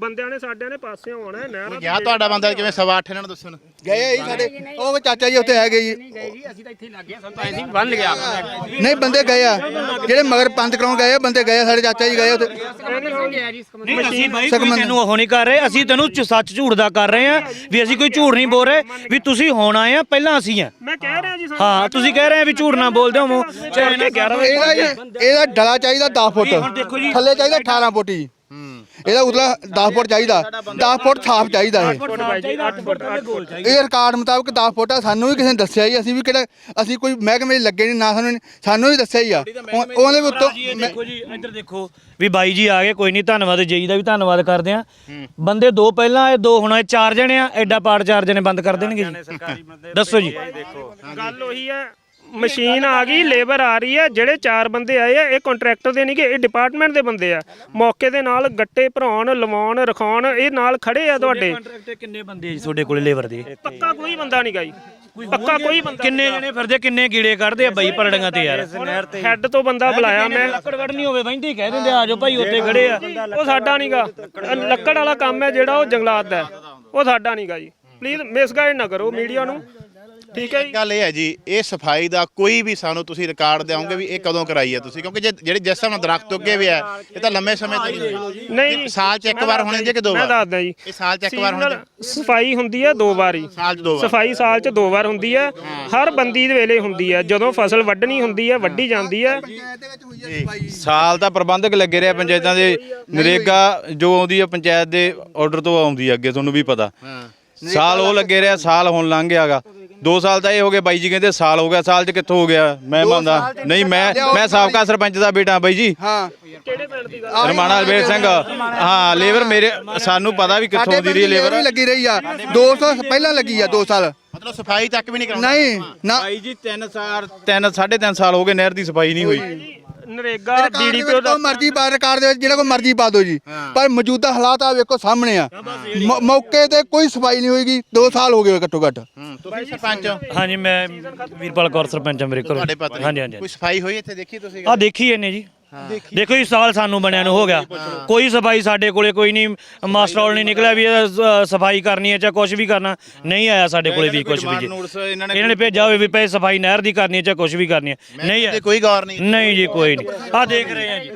ਬੰਦਿਆਂ ਨੇ ਸਾਡਿਆਂ ਨੇ ਪਾਸੇ ਆਉਣਾ ਹੈ ਨਹਿਰ ਗਿਆ ਤੁਹਾਡਾ ਬੰਦਾ ਕਿਵੇਂ ਸਵਾ ਅੱਠ ਇਹਨਾਂ ਨੂੰ ਦੱਸਣ ਗਏ ਜੀ ਸਾਡੇ। ਉਹ ਚਾਚਾ ਜੀ ਉੱਥੇ ਹੈਗੇ ਜੀ। ਅਸੀਂ ਤਾਂ ਇੱਥੇ ਲੱਗ ਗਏ ਸਾਨੂੰ ਤਾਂ ਬੰਨ ਗਿਆ ਨਹੀਂ ਬੰਦੇ ਗਏ ਆ। ਜਿਹੜੇ ਮਗਰ ਪੰਜ ਕਰਾਉਣ ਗਏ ਆ ਬੰਦੇ ਗਏ ਆ, ਸਾਡੇ ਚਾਚਾ ਜੀ ਗਏ ਉੱਥੇ। ਨਹੀਂ ਅਸੀਂ ਬਾਈ ਤੈਨੂੰ ਉਹ ਨਹੀਂ ਕਰ ਰਹੇ ਅਸੀਂ ਤੈਨੂੰ ਸੱਚ ਝੂਠ ਦਾ ਕਰ ਰਹੇ ਆ ਵੀ ਅਸੀਂ ਕੋਈ ਝੂਠ ਨਹੀਂ ਬੋਲ ਰਹੇ ਵੀ ਤੁਸੀਂ ਹੁਣ ਆਏ ਆ ਪਹਿਲਾਂ ਅਸੀਂ ਆ। ਮੈਂ ਕਹਿ ਰਿਹਾ ਜੀ ਹਾਂ ਤੁਸੀਂ ਕਹਿ ਰਹੇ ਆ ਵੀ ਝੂਠ ਨਾ ਬੋਲਦੇ ਹੋ ਚਾਹੇ ਨਾ 11 ਵਜੇ ਇਹਦਾ ਜੀ ਇਹਦਾ ਡਲਾ ਚਾਹੀਦਾ 10 ਫੁੱਟ। ਥੱਲੇ ਚਾਹੀਦਾ 18 ਫੁੱਟ ਜੀ। ਇਹਦਾ ਉਤਲਾ 10 ਫੁੱਟ ਚਾਹੀਦਾ। 10 ਫੁੱਟ ਸਾਫ਼ ਚਾਹੀਦਾ ਇਹ। ਫੁੱਟ ਬਾਈ ਜੀ 8 ਫੁੱਟ ਇਹ ਰਿਕਾਰਡ ਮੁਤਾਬਕ 10 ਫੁੱਟ ਆ ਸਾਨੂੰ ਵੀ ਕਿਸੇ ਨੇ ਦੱਸਿਆ ਹੀ ਅਸੀਂ ਵੀ ਕਿਹੜਾ ਅਸੀਂ ਕੋਈ ਮਹਿਕਮੇ 'ਚ ਲੱਗੇ ਨਹੀਂ ਨਾ ਸਾਨੂੰ ਸਾਨੂੰ ਹੀ ਦੱਸਿਆ ਹੀ ਆ। ਉਹ- ਉਹਦੇ ਉੱਤੋਂ ਜੀ ਇਹ ਦੇਖੋ ਜੀ ਇੱਧਰ ਦੇਖੋ ਵੀ ਬਾਈ ਜੀ ਆ ਗਏ ਕੋਈ ਨਹੀਂ ਧੰਨਵਾਦ ਜਈ ਦਾ ਵੀ ਧੰਨਵਾਦ ਕਰਦੇ ਆ ਬੰਦੇ ਦੋ ਪਹਿਲਾਂ ਆਏ ਦੋ ਹੁਣ ਆਏ ਚਾਰ ਜਣੇ ਆ ਐਡਾ ਪਾੜ ਚਾਰ ਜਣੇ ਬੰਦ ਕਰ ਦੇਣਗੇ ਜੀ। ਦੱਸੋ ਜੀ। ਗੱਲ ਉਹੀ ਹੈ ਮਸ਼ੀਨ ਆ ਗਈ ਲੇਬਰ ਆ ਰਹੀ ਹੈ ਜਿਹੜੇ ਚਾਰ ਬੰਦੇ ਆਏ ਆ ਇਹ ਕੰਟਰੈਕਟਰ ਦੇ ਨਹੀਂਗੇ ਇਹ ਡਿਪਾਰਟਮੈਂਟ ਦੇ ਬੰਦੇ ਆ। ਮੌਕੇ ਦੇ ਨਾਲ ਗੱਟੇ ਭਰਾਉਣ ਲਵਾਉਣ ਰਖਾਉਣ ਇਹ ਨਾਲ ਖੜੇ ਆ ਤੁਹਾਡੇ। ਕੰਟਰੈਕਟ ਕਿੰਨੇ ਬੰਦੇ ਜੀ ਤੁਹਾਡੇ ਕੋਲੇ ਲੇਬਰ ਦੇ? ਪੱਕਾ ਕੋਈ ਬੰਦਾ ਨਹੀਂ ਗਾਈ ਪੱਕਾ ਕੋਈ ਬੰਦਾ ਕਿੰਨੇ ਜਣੇ ਫਿਰਦੇ ਕਿੰਨੇ ਕੀੜੇ ਕੱਢਦੇ ਆ ਬਾਈ ਪਰੜੀਆਂ ਤੇ ਯਾਰ? ਹੈੱਡ ਤੋਂ ਬੰਦਾ ਬੁਲਾਇਆ ਮੈਂ। ਲੱਕੜ ਕੱਢਣੀ ਹੋਵੇ ਵੈਂਦੀ ਕਹਿ ਦਿੰਦੇ ਆ ਜਾਓ ਭਾਈ ਉੱਥੇ ਖੜੇ ਆ। ਉਹ ਸਾਡਾ ਨਹੀਂਗਾ ਲੱਕੜ ਵਾਲਾ ਕੰਮ ਹੈ ਜਿਹੜਾ ਉਹ ਜੰਗਲਾਤ ਦਾ। ਉਹ ਸਾਡਾ ਨਹੀਂਗਾ ਜੀ। ਪਲੀਜ਼ ਮਿਸਗਾਈਡ ਨਾ ਕਰੋ ਮੀਡੀਆ ਨੂੰ। ਠੀਕ ਹੈ ਜੀ। ਗੱਲ ਇਹ ਹੈ ਜੀ ਇਹ ਸਫ਼ਾਈ ਦਾ ਕੋਈ ਵੀ ਸਾਨੂੰ ਤੁਸੀਂ ਰਿਕਾਰਡ ਦਿਓਗੇ ਵੀ ਇਹ ਕਦੋਂ ਕਰਾਈ ਹੈ ਤੁਸੀਂ ਕਿਉਂਕਿ ਜੇ ਜਿਹੜੀ ਜਿਸ ਨਾਲ ਦਰਖਤ ਉੱਗੇ ਵੀ ਹੈ ਇਹ ਤਾਂ ਲੰਮੇ ਸਮੇਂ ਤੋਂ ਨਹੀਂ ਸਾਲ 'ਚ ਇੱਕ ਵਾਰ ਹੋਣੇ ਜੇ ਕਿ ਦੋ ਮੈਂ ਵਾਰ? ਦੱਸਦਾ ਜੀ। ਇਹ ਸਾਲ 'ਚ ਇੱਕ ਵਾਰ ਹੋਣੇ ਸਫ਼ਾਈ ਹੁੰਦੀ ਹੈ ਦੋ ਵਾਰ। ਸਾਲ 'ਚ ਦੋ ਵਾਰ। ਸਫ਼ਾਈ ਸਾਲ 'ਚ ਦੋ ਵਾਰ ਹੁੰਦੀ ਹੈ। ਹਰ ਬੰਦੀ ਦੇ ਵੇਲੇ ਹੁੰਦੀ ਹੈ। ਜਦੋਂ ਫਸਲ ਵੱਢਣੀ ਹੁੰਦੀ ਹੈ ਵੱਢੀ ਜਾਂਦੀ ਹੈ। ਸਾਲ ਦਾ ਪ੍ਰਬੰਧਕ ਲੱਗੇ ਰਿਹਾ ਪੰਚਾਇਤਾਂ ਦੇ। ਨਰੇਗਾ ਜੋ ਆਉਂਦੀ ਹੈ ਪੰਚਾਇਤ ਦੇ ਆਰਡਰ ਤੋਂ ਆਉਂਦੀ ਹੈ ਅੱਗੇ ਤੁਹਾਨੂੰ ਵੀ ਪਤਾ। ਸਾਲ ਉਹ ਲੱਗੇ ਰਿਹਾ ਸਾਲ ਹੁਣ ਲੰਘ ਗਿਆਗਾ। 2 ਸਾਲ ਤਾਂ ਇਹ ਹੋ ਗਏ ਬਾਈ ਜੀ ਕਹਿੰਦੇ ਸਾਲ ਹੋ ਗਿਆ ਸਾਲ 'ਚ ਕਿੱਥੋਂ ਹੋ ਗਿਆ? ਮੈਂ ਮੰਨਦਾ। ਨਹੀਂ ਮੈਂ ਮੈਂ ਸਾਬਕਾ ਸਰਪੰਚ ਦਾ ਬੇਟਾ ਬਾਈ ਜੀ। ਹਾਂ। ਕਿਹੜੇ ਪਿੰਡ ਦੀ ਗੱਲ? ਰਮਾਣਾ ਲਵੇਰ ਸਿੰਘ। ਹਾਂ ਲੇਬਰ ਮੇਰੇ ਸਾਨੂੰ ਪਤਾ ਵੀ ਕਿੱਥੋਂ ਪਿੰਡ ਰਹੀ ਦੀ ਲੇਬਰ। ਵੀ ਲੱਗੀ ਰਹੀ ਆ। 200 ਪਹਿਲਾਂ ਲੱਗੀ ਆ 2 ਸਾਲ। ਮਤਲਬ ਸਫ਼ਾਈ ਤੱਕ ਵੀ ਨਹੀਂ ਕਰਾਉਂਦੇ। ਨਹੀਂ ਨਾ। ਬਾਈ ਜੀ 3 ਸਾਲ 3 3.5 ਸਾਲ ਹੋ ਗਏ ਨਹਿਰ ਦੀ ਸਫ਼ਾਈ ਨਹੀਂ ਹੋਈ। ਨਰੇਗਾ ਡੀਡੀਪੀਓ ਦਾ ਦਾ ਮਰਜ਼ੀ ਪਾ ਰਿਕਾਰਡ ਦੇ ਵਿੱਚ ਜਿਹੜਾ ਕੋਈ ਮਰਜ਼ੀ ਪਾ ਦਿਓ ਜੀ। ਪਰ ਮੌਜੂਦਾ ਹਾਲਾਤ ਆ ਵੇਖੋ ਸਾਹਮਣੇ ਆ। ਮੌਕੇ ਤੇ ਕੋਈ ਸਫ਼ਾਈ ਨਹੀਂ ਹੋਏਗੀ। 2 ਸਾਲ ਹੋ ਗਏ ਘੱਟੋ ਘੱਟ। ਹੂੰ, ਤੁਸੀਂ ਸਰਪੰਚ ਹੋ? ਹਾਂਜੀ ਮੈਂ ਵੀਰਪਾਲ ਕੌਰ ਸਰਪੰਚ ਅਮਰੀਕਾ ਤੁਹਾਡੇ ਪਤਾ ਹਾਂਜੀ ਹਾਂਜੀ ਕੋਈ ਸਫ਼ਾਈ ਹੋਈ ਇੱਥੇ? ਦੇਖੀ ਤੁਸੀਂ ਆ ਦੇਖੀ ਇਹਨੇ ਜੀ। ਦੇਖੋ ਜੀ ਸਾਲ ਸਾਨੂੰ ਬਣਿਆ ਨੂੰ ਹੋ ਗਿਆ। ਕੋਈ ਸਫ਼ਾਈ ਸਾਡੇ ਕੋਲੇ ਕੋਈ ਨਹੀਂ ਮਾਸਟਰ ਨਹੀਂ ਨਿਕਲਿਆ ਵੀ ਇਹ, ਸ- ਸਫ਼ਾਈ ਕਰਨੀ ਹੈ ਜਾਂ ਕੁਝ ਵੀ ਕਰਨਾ ਨਹੀਂ ਆਇਆ ਸਾਡੇ ਕੋਲੇ ਵੀ ਕੁਝ ਵੀ ਜੀ। ਨੋਟਿਸ ਇਹਨਾਂ ਨੇ ਇਹਨਾਂ ਨੇ ਭੇਜਿਆ ਹੋਵੇ ਵੀ ਪਏ ਸਫ਼ਾਈ ਨਹਿਰ ਦੀ ਕਰਨੀ ਹੈ ਜਾਂ ਕੁਝ ਵੀ ਕਰਨੀ ਹੈ। ਨਹੀਂ ਤੇ ਹੈ ਕੋਈ ਗੌਰ ਨਹੀਂ। ਨਹੀਂ ਜੀ ਕੋਈ ਨਹੀਂ। ਆ ਦੇਖ ਰਹੇ ਆ ਜੀ।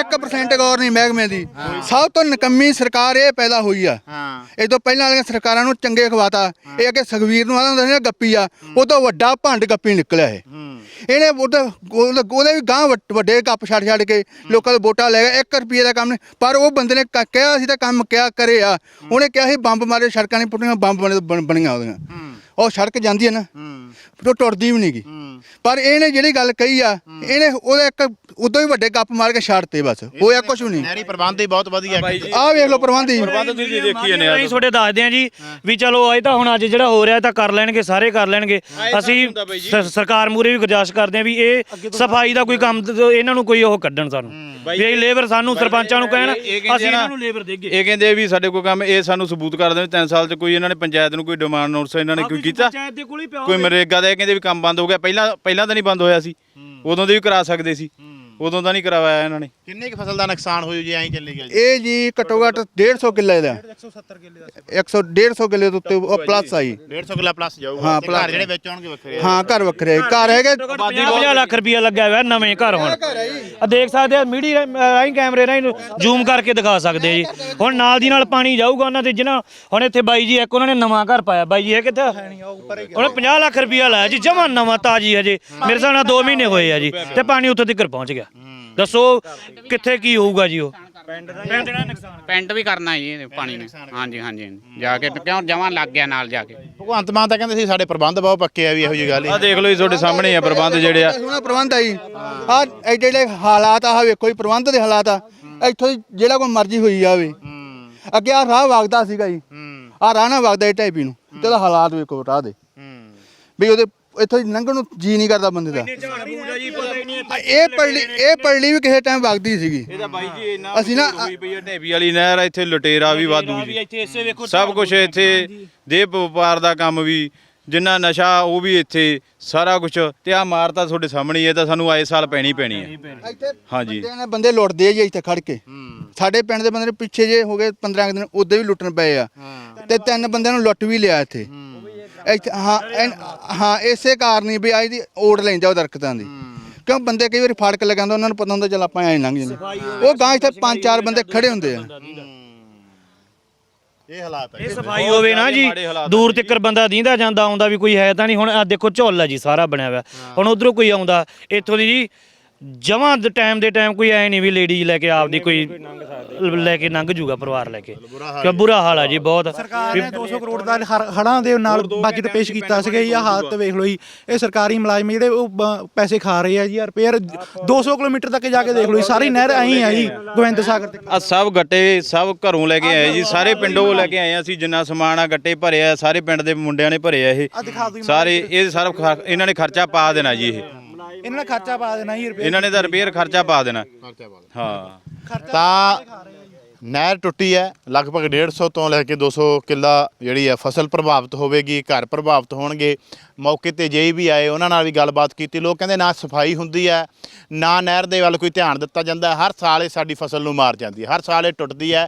1% ਗੌਰ ਨਹੀਂ ਮਹਿਕਮੇ ਦੀ। ਸਭ ਤੋਂ ਨਕੰਮੀ ਸਰਕਾਰ ਇਹ ਪੈਦਾ ਹੋਈ ਆ। ਹਾਂ। ਇਹ ਤੋਂ ਪਹਿਲਾਂ ਵਾਲੀਆਂ ਸਰਕਾਰਾਂ ਨੂੰ ਚੰਗੇ ਖਵਾਤਾ। ਇਹ ਅੱਗੇ ਸੁਖਵੀਰ ਨੂੰ ਆਦਾ ਹੁੰਦਾ ਸੀ ਨਾ ਗੱਪੀ ਆ। ਉਹ ਤੋਂ ਵੱਡਾ ਭੰਡ ਗੱਪੀ ਨਿਕਲਿਆ ਇਹ। ਇਹਨੇ ਉਹਦੇ ਉਹਦੇ ਉਹਦੇ ਵੀ ਗਾਂ ਵੱਡੇ ਕੱਪ ਛੱਡ ਛੱਡ ਕੇ ਲੋਕਾਂ ਤੋਂ ਵੋਟਾਂ ਲੈ ਗਿਆ 1 ਰੁਪਏ ਦਾ ਕੰਮ ਨਹੀਂ। ਪਰ ਉਹ ਬੰਦੇ ਨੇ ਕ- ਕਿਹਾ ਸੀ ਤਾਂ ਕੰਮ ਕਿਹਾ ਕਰੇ ਆ। ਉਹਨੇ ਕਿਹਾ ਸੀ ਬੰਬ ਮਾਰੇ ਸੜਕਾਂ ਨਹੀਂ ਪੁੱਟੀਆਂ ਬੰਬ ਬਣੇ ਬਣ- ਬਣੀਆਂ ਉਹਦੀਆਂ। ਉਹ ਸੜਕ ਜਾਂਦੀ ਹੈ ਨਾ ਉਹ ਟੁੱਟਦੀ ਵੀ ਨਹੀਂਗੀ ਪਰ ਇਹਨੇ ਜਿਹੜੀ ਗੱਲ ਕਹੀ ਆ ਇਹਨੇ ਉਹਦੇ ਇੱਕ ਉਦੋਂ ਹੀ ਵੱਡੇ ਕੱਪ ਮਾਰ ਕੇ ਛੱਡਤੇ ਬਸ ਹੋਇਆ ਕੁਝ ਵੀ ਨਹੀਂ। ਨਹਿਰੀ ਪ੍ਰਬੰਧ ਹੀ ਬਹੁਤ ਵਧੀਆ ਹੈ ਆਹ ਵੇਖ ਲਓ ਪ੍ਰਬੰਧ ਹੀ। ਪ੍ਰਬੰਧ ਤੁਸੀਂ ਦੇਖੀ ਨੇ ਅਸੀਂ ਤੁਹਾਡੇ ਦੱਸਦੇ ਆ ਜੀ ਵੀ ਚਲੋ ਇਹ ਤਾਂ ਹੁਣ ਅੱਜ ਜਿਹੜਾ ਹੋ ਰਿਹਾ ਤਾਂ ਕਰ ਲੈਣਗੇ ਸਾਰੇ ਕਰ ਲੈਣਗੇ। ਅਸੀਂ ਸਰਕਾਰ ਮੂਰੇ ਵੀ ਗੁਰਜਾਇਸ਼ ਕਰਦੇ ਆ ਵੀ ਇਹ ਸਫ਼ਾਈ ਦਾ ਕੋਈ ਕੰਮ ਇਹਨਾਂ ਨੂੰ ਕੋਈ ਉਹ ਕੱਢਣ ਸਾਨੂੰ। ਵੀ ਇਹ ਲੇਬਰ ਸਾਨੂੰ ਸਰਪੰਚਾਂ ਨੂੰ ਕਹਿਣ ਅਸੀਂ ਇਹਨਾਂ ਨੂੰ ਲੇਬਰ ਦੇਗੇ ਇਹ ਕਹਿੰਦੇ ਵੀ ਸਾਡੇ ਕੋਲ ਕੰਮ ਇਹ ਸਾਨੂੰ ਸਬੂਤ ਕਰ ਦੇਣ 3 ਸਾਲ ਚ ਕੋਈ ਇਹਨਾਂ ਨੇ ਪੰਚਾਇਤ ਨੂੰ ਕੋਈ ਡਿਮਾਂਡ ਨੋਟਿਸ ਇਹਨਾਂ ਨੇ ਕੋਈ ਕੀਤਾ ਪੰਚਾਇਤ ਦੇ ਕੋਲ ਹੀ ਪਿਆ ਕੋਈ ਮਰੇਗਾ ਦਾ ਇਹ ਕਹਿੰਦੇ ਵੀ ਕੰਮ ਬੰਦ ਹੋ ਗਿਆ। ਪਹਿਲਾਂ ਪਹਿਲਾਂ ਤਾਂ ਨਹੀਂ ਬੰਦ ਹੋਇਆ ਸੀ। ਉਦੋਂ ਦੇ ਵੀ ਕਰਾ ਸਕਦੇ ਸੀ। ਉਦੋਂ ਤਾਂ ਨਹੀਂ ਕਰਵਾਇਆ ਇਹਨਾਂ ਨੇ। ਕਿੰਨੀ ਕੁ ਫਸਲ ਦਾ ਨੁਕਸਾਨ ਹੋਈ ਜੀ ਐਂ ਚੱਲੀ ਗਿਆ ਜੀ? ਇਹ ਜੀ ਘੱਟੋ ਘੱਟ 150 ਕਿੱਲੇ ਦਾ। 170 ਕਿੱਲੇ ਦਾ 100 150 ਕਿੱਲੇ ਦੇ ਉੱਤੇ ਪਲੱਸ ਆਈ 150 ਕਿੱਲਾ ਪਲੱਸ ਜਾਊਗਾ। ਹਾਂ, ਤੇ plus ਘਰ ਜਿਹੜੇ ਵਿੱਚ ਆਉਣਗੇ ਵੱਖਰੇ। ਹਾਂ ਘਰ ਵੱਖਰੇ। ਘਰ ਹੈਗੇ 50 ਲੱਖ ਰੁਪਇਆ ਲੱਗਿਆ ਹੋਇਆ ਨਵੇਂ ਘਰ ਹੁਣ। ਆ ਦੇਖ ਸਕਦੇ ਆ ਮੀਡੀਆ ਰਾਹੀਂ ਕੈਮਰੇ ਰਾਹੀਂ ਜ਼ੂਮ ਕਰਕੇ ਦਿਖਾ ਸਕਦੇ ਆ ਜੀ। ਹੁਣ ਨਾਲ ਦੀ ਨਾਲ ਪਾਣੀ ਜਾਊਗਾ ਉਹਨਾਂ ਤੇ ਜਿਹਨਾਂ ਹੁਣ ਇੱਥੇ ਬਾਈ ਜੀ ਇੱਕ ਉਹਨਾਂ ਨੇ ਨਵਾਂ ਘਰ ਪਾਇਆ। ਬਾਈ ਜੀ ਇਹ ਕਿੱਥੇ? ਉਹਨੇ 50 ਲੱਖ ਰੁਪਇਆ ਲਾਇਆ ਜੀ ਜਮਾਂ ਨਵਾਂ ਤਾਜੀ ਹਜੇ। ਮੇਰੇ ਹਿਸਾਬ ਨਾਲ 2 ਮਹੀਨੇ ਹੋਏ ਆ ਜੀ ਤੇ ਪਾਣੀ ਉੱਥੇ ਤੱਕ ਪਹੁੰਚ ਗਿਆ। ਦੱਸੋ ਕਿੱਥੇ ਕੀ ਹੋਊਗਾ ਜੀ ਉਹ? ਪੈਂਟ ਵੀ ਕਰਨਾ ਜੀ ਇਹਦੇ ਪਾਣੀ ਨੇ। ਹਾਂਜੀ ਹਾਂਜੀ ਜਾ ਕੇ ਕਿਉਂ ਜਮਾਂ ਲੱਗ ਗਿਆ ਨਾਲ ਜਾ ਕੇ? ਭਗਵੰਤ ਮਾਨ ਤਾਂ ਕਹਿੰਦੇ ਸੀ ਸਾਡੇ ਪ੍ਰਬੰਧ ਬਹੁਤ ਪੱਕੇ ਆ ਵੀ ਇਹੋ ਜਿਹੀ ਗੱਲ ਆ ਦੇਖ ਲਓ ਜੀ ਤੁਹਾਡੇ ਸਾਹਮਣੇ ਆ ਪ੍ਰਬੰਧ ਜਿਹੜੇ ਆ। ਸੋਹਣਾ ਪ੍ਰਬੰਧ ਆਈ ਆ ਐਡੇ ਜਿਹੜੇ ਹਾਲਾਤ ਆ ਵੇਖੋ ਜੀ ਪ੍ਰਬੰਧ ਦੇ ਹਾਲਾਤ ਆ। ਇੱਥੋਂ ਦੀ ਜਿਹੜਾ ਕੋਈ ਮਰਜ਼ੀ ਹੋਈ ਜਾਵੇ। ਅੱਗੇ ਆ ਰਾਹ ਵਗਦਾ ਸੀਗਾ ਜੀ। ਆ ਰਾਹ ਨਾ ਵਗਦਾ ਇਹ ਟਾਈਪੀ ਨੂੰ। ਤੇ ਉਹਦਾ ਹਾਲਾਤ ਵੇਖੋ ਰਾਹ ਦੇ। ਵੀ ਉਹਦੇ ਇੱਥੋਂ ਦੀ ਲੰਘਣ ਨੂੰ ਜੀ ਨਹੀਂ ਕਰਦਾ ਬੰਦੇ ਦਾ। ਇਹ ਪਰਲੀ ਇਹ ਪਰਲੀ ਵੀ ਕਿਸੇ ਟਾਈਮ ਵਗਦੀ ਸੀਗੀ। ਇਹਦਾ ਬਾਈ ਜੀ ਇੰਨਾ ਅਸੀਂ ਨਾ- ਹੋਈ ਪਈ ਆ ਢੇਬੀ ਵਾਲੀ ਨਹਿਰ ਆ, ਇੱਥੇ ਲੁਟੇਰਾ ਵੀ ਵਾਧੂ ਜੀ। ਇੱਥੇ ਇਸੇ ਵੇਖੋ ਸਭ ਕੁਝ ਇੱਥੇ ਦੇਹ ਵਪਾਰ ਦਾ ਕੰਮ ਵੀ ਜਿੰਨਾ ਨਸ਼ਾ ਉਹ ਵੀ ਇੱਥੇ ਸਾਰਾ ਕੁਝ ਤੇ ਆ ਮਾਰ ਤਾਂ ਤੁਹਾਡੇ ਸਾਹਮਣੇ ਹੀ ਹੈ ਤਾਂ ਸਾਨੂੰ ਆਏ ਸਾਲ ਪੈਣੀ ਪੈਣੀ ਹੈ ਇੱਥੇ ਹਾਂਜੀ। ਬੰਦਿਆਂ ਨੇ ਬੰਦੇ ਲੁੱਟਦੇ ਆ ਜੀ ਇੱਥੇ ਖੜ ਕੇ। ਸਾਡੇ ਪਿੰਡ ਦੇ ਬੰਦੇ ਨੇ ਪਿੱਛੇ ਜੇ ਹੋ ਗਏ 15 ਕੁ ਦਿਨ ਉਦੋਂ ਵੀ ਲੁੱਟਣ ਪਏ ਆ। ਤੇ ਤਿੰਨ ਬੰਦਿਆਂ ਨੂੰ ਲੁੱਟ ਵੀ ਲਿਆ ਇੱਥੇ। ਇੱਥੇ ਹਾਂ ਐਨ- ਹਾਂ ਇਸੇ ਕਾਰਨ ਹੀ ਵੀ ਅੱਜ ਦੀ ਓੜ ਲੈਂਦਾ ਉਹ ਦਰਖਤਾਂ ਦੀ। ਕਿਉਂ ਬੰਦੇ ਕਈ ਵਾਰੀ ਫਾੜਕ ਲਗਾਉਂਦੇ ਉਹਨਾਂ ਨੂੰ ਪਤਾ ਹੁੰਦਾ ਚੱਲ ਆਪਾਂ ਐਂ ਲੰਘ ਜਾਂਦੇ। ਉਹ ਗਾਂ ਇੱਥੇ ਪੰਜ ਚਾਰ ਬੰਦੇ ਖੜੇ ਹੁੰਦੇ ਆ। ਇਹ ਹਾਲਾਤ ਹੈ ਇਹ ਸਫ਼ਾਈ ਹੋਵੇ ਨਾ ਜੀ ਦੂਰ ਤੱਕਰ ਬੰਦਾ ਦੀਂਦਾ ਜਾਂਦਾ ਆਉਂਦਾ ਵੀ ਕੋਈ ਹੈ ਤਾਂ ਨਹੀਂ। ਹੁਣ ਆ ਦੇਖੋ ਝੋਲ ਹੈ ਜੀ ਸਾਰਾ ਬਣਿਆ ਹੋਇਆ। ਹੁਣ ਉਧਰੋਂ ਕੋਈ ਆਉਂਦਾ ਇੱਥੋਂ ਦੀ ਜੀ ਜਮਾਂ ਦੇ ਟਾਈਮ ਦੇ ਟਾਈਮ ਕੋਈ ਐ ਨਹੀਂ ਵੀ ਲੇਡੀਜ਼ ਲੈ ਕੇ ਆਪਦੀ ਕੋਈ ਲੈ ਕੇ ਲੰਘ ਜੂਗਾ ਪਰਿਵਾਰ ਲੈ ਕੇ। ਕਿ ਬੁਰਾ ਹਾਲ ਆ ਜੀ ਬਹੁਤ। ਸਰਕਾਰ ਨੇ 200 ਕਰੋੜ ਦਾ ਹਰ- ਹੜ੍ਹਾਂ ਦੇ ਨਾਲ ਬਜਟ ਪੇਸ਼ ਕੀਤਾ ਸੀਗਾ ਜੀ ਆਹ ਹਾਲਤ ਵੇਖ ਲਓ ਜੀ ਇਹ ਸਰਕਾਰੀ ਮੁਲਾਜ਼ਮ ਜਿਹੜੇ ਉਹ ਬ- ਪੈਸੇ ਖਾ ਰਹੇ ਆ ਜੀ ਰਿਪੇਅਰ 200 ਕਿਲੋਮੀਟਰ ਤੱਕ ਜਾ ਕੇ ਦੇਖ ਲਓ ਜੀ ਸਾਰੀ ਨਹਿਰ ਐਂ ਆ ਜੀ ਗੋਬਿੰਦ ਸਾਗਰ ਤੇ। ਆ ਸਭ ਗੱਟੇ ਸਭ ਘਰੋਂ ਲੈ ਕੇ ਆਏ ਜੀ ਸਾਰੇ ਪਿੰਡੋਂ ਲੈ ਕੇ ਆਏ ਆ ਅਸੀਂ ਜਿੰਨਾ ਸਮਾਨ ਆ ਗੱਟੇ ਭਰੇ ਆ ਸਾਰੇ ਪਿੰਡ ਦੇ ਮੁੰਡਿਆਂ ਨੇ ਭਰੇ ਆ ਇਹ ਸਾਰੇ ਇਹ ਸਾਰਾ ਖਰ- ਇਹਨਾਂ ਨੇ ਖਰਚਾ ਪਾ ਦੇਣਾ ਜੀ ਇਹ। ਇਹਨਾਂ ਨੇ ਖਰਚਾ ਪਾ ਦੇਣਾ ਜੀ ਰਿਪੇਅਰ ਇਹਨਾਂ ਨੇ ਤਾਂ ਰਿਪੇਅਰ ਖਰਚਾ ਪਾ ਦੇਣਾ। ਹਾਂ। ਤਾਂ ਨਹਿਰ ਟੁੱਟੀ ਹੈ ਲਗਭਗ 150 ਤੋਂ ਲੈ ਕੇ 200 ਕਿੱਲਾ ਜਿਹੜੀ ਹੈ ਫਸਲ ਪ੍ਰਭਾਵਿਤ ਹੋਵੇਗੀ ਘਰ ਪ੍ਰਭਾਵਿਤ ਹੋਣਗੇ। ਮੌਕੇ ਤੇ ਜੇਈ ਵੀ ਆਏ ਉਹਨਾਂ ਨਾਲ ਵੀ ਗੱਲਬਾਤ ਕੀਤੀ। ਲੋਕ ਕਹਿੰਦੇ ਨਾ ਸਫ਼ਾਈ ਹੁੰਦੀ ਹੈ ਨਾ ਨਹਿਰ ਦੇ ਵੱਲ ਕੋਈ ਧਿਆਨ ਦਿੱਤਾ ਜਾਂਦਾ। ਹੈ। ਹਰ ਸਾਲ ਇਹ ਸਾਡੀ ਫਸਲ ਨੂੰ ਮਾਰ ਜਾਂਦੀ ਹੈ। ਹਰ ਸਾਲ ਇਹ ਟੁੱਟਦੀ ਹੈ।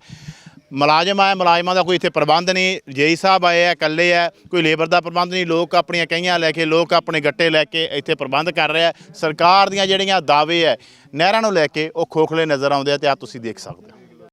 ਮੁਲਾਜ਼ਮ ਆਏ ਮੁਲਾਜ਼ਮਾਂ ਦਾ ਕੋਈ ਇੱਥੇ ਪ੍ਰਬੰਧ ਨਹੀਂ। ਜੇਈ ਸਾਹਿਬ ਆਏ ਆ, ਇਕੱਲੇ ਆ, ਕੋਈ ਲੇਬਰ ਦਾ ਪ੍ਰਬੰਧ ਨਹੀਂ। ਲੋਕ ਆਪਣੀਆਂ ਕਹੀਆਂ ਲੈ ਕੇ, ਲੋਕ ਆਪਣੇ ਗੱਟੇ ਲੈ ਕੇ ਇੱਥੇ ਪ੍ਰਬੰਧ ਕਰ ਰਹੇ। ਆ ਸਰਕਾਰ ਦੀਆਂ ਜਿਹੜੀਆਂ ਦਾਅਵੇ ਹੈ ਨਹਿਰਾਂ ਨੂੰ ਲੈ ਕੇ ਉਹ ਖੋਖਲੇ ਨਜ਼ਰ ਆਉਂਦੇ ਆ ਤੇ ਆ ਤੁਸੀਂ ਦੇਖ ਸਕਦੇ ਹੋ।